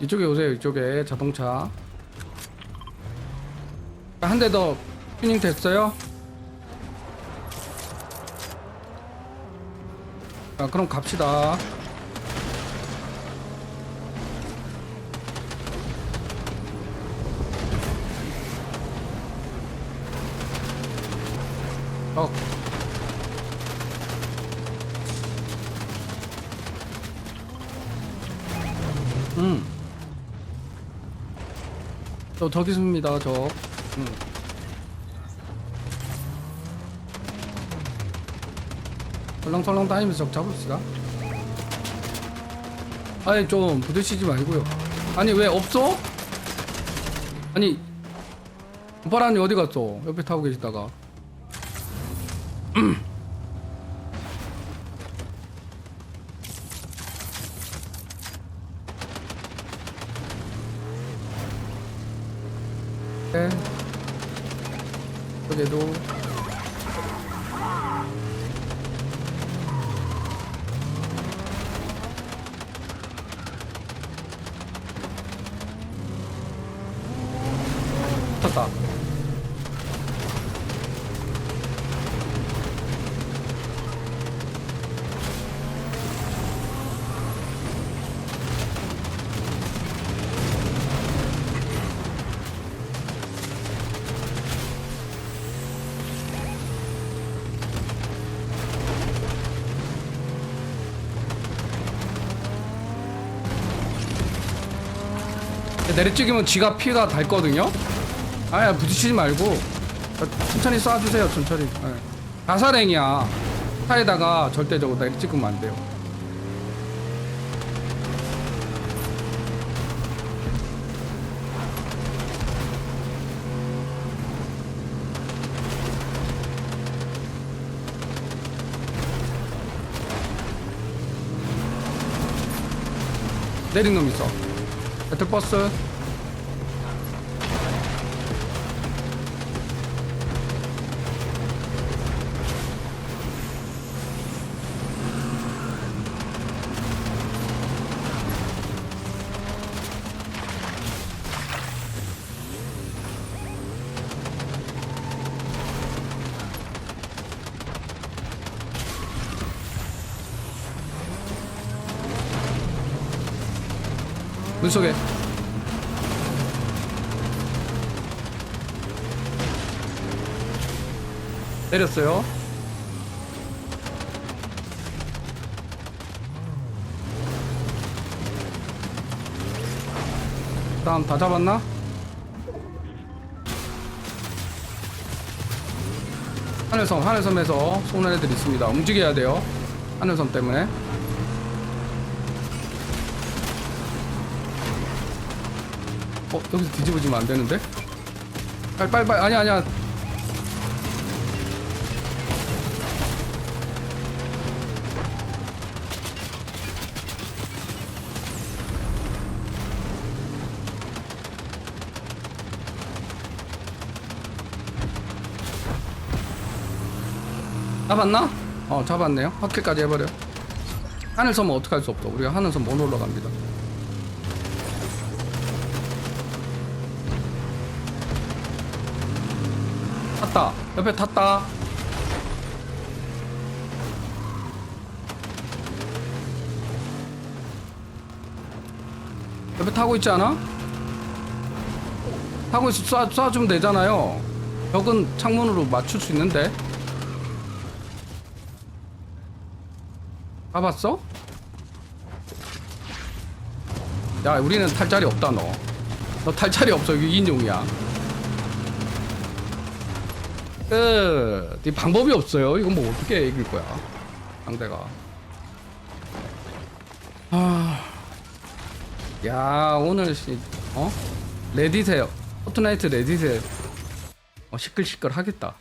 이쪽에 오세요 이쪽에 자동차 한 대 더 튜닝 됐어요? 자 그럼 갑시다 어. 음. 저 저기 있습니다. 저. 음. 설렁설렁 다니면서 적 잡읍시다. 아니 좀 부딪히지 말고요. 아니 왜 없어? 아니 오빠라니 어디 갔어? 옆에 타고 계시다가. 네. 어제도 탔다. 내리찍으면 지가 피가 닳거든요? 아야 부딪히지 말고. 어, 천천히 쏴주세요 천천히. 예. 가사랭이야. 차에다가 절대적으로 내리찍으면 안 돼요. 내린 놈 있어. 배틀버스 물속에. 내렸어요. 다음 다 잡았나? 하늘섬 하늘섬에서 쏘는 애들 있습니다. 움직여야 돼요. 하늘섬 때문에 어 여기서 뒤집어지면 안 되는데? 빨리 빨리 빨리. 아니 아니야. 잡았나? 어 잡았네요. 확킬까지 해버려. 하늘 섬은 어떻게 할 수 없어 우리가 하늘 섬 못 올라갑니다 탔다. 옆에 탔다. 옆에 타고 있지 않아? 타고 있어 쏴, 쏴주면 되잖아요. 벽은 창문으로 맞출 수 있는데. 가봤어? 야 우리는 탈 자리 없다 너. 너 탈 자리 없어. 여기 2인용이야 그, 네 방법이 없어요. 이건 뭐 어떻게 이길 거야? 상대가. 아, 야 오늘 씨, 어? 레딧에 포트나이트 레딧에 어, 시끌시끌 하겠다.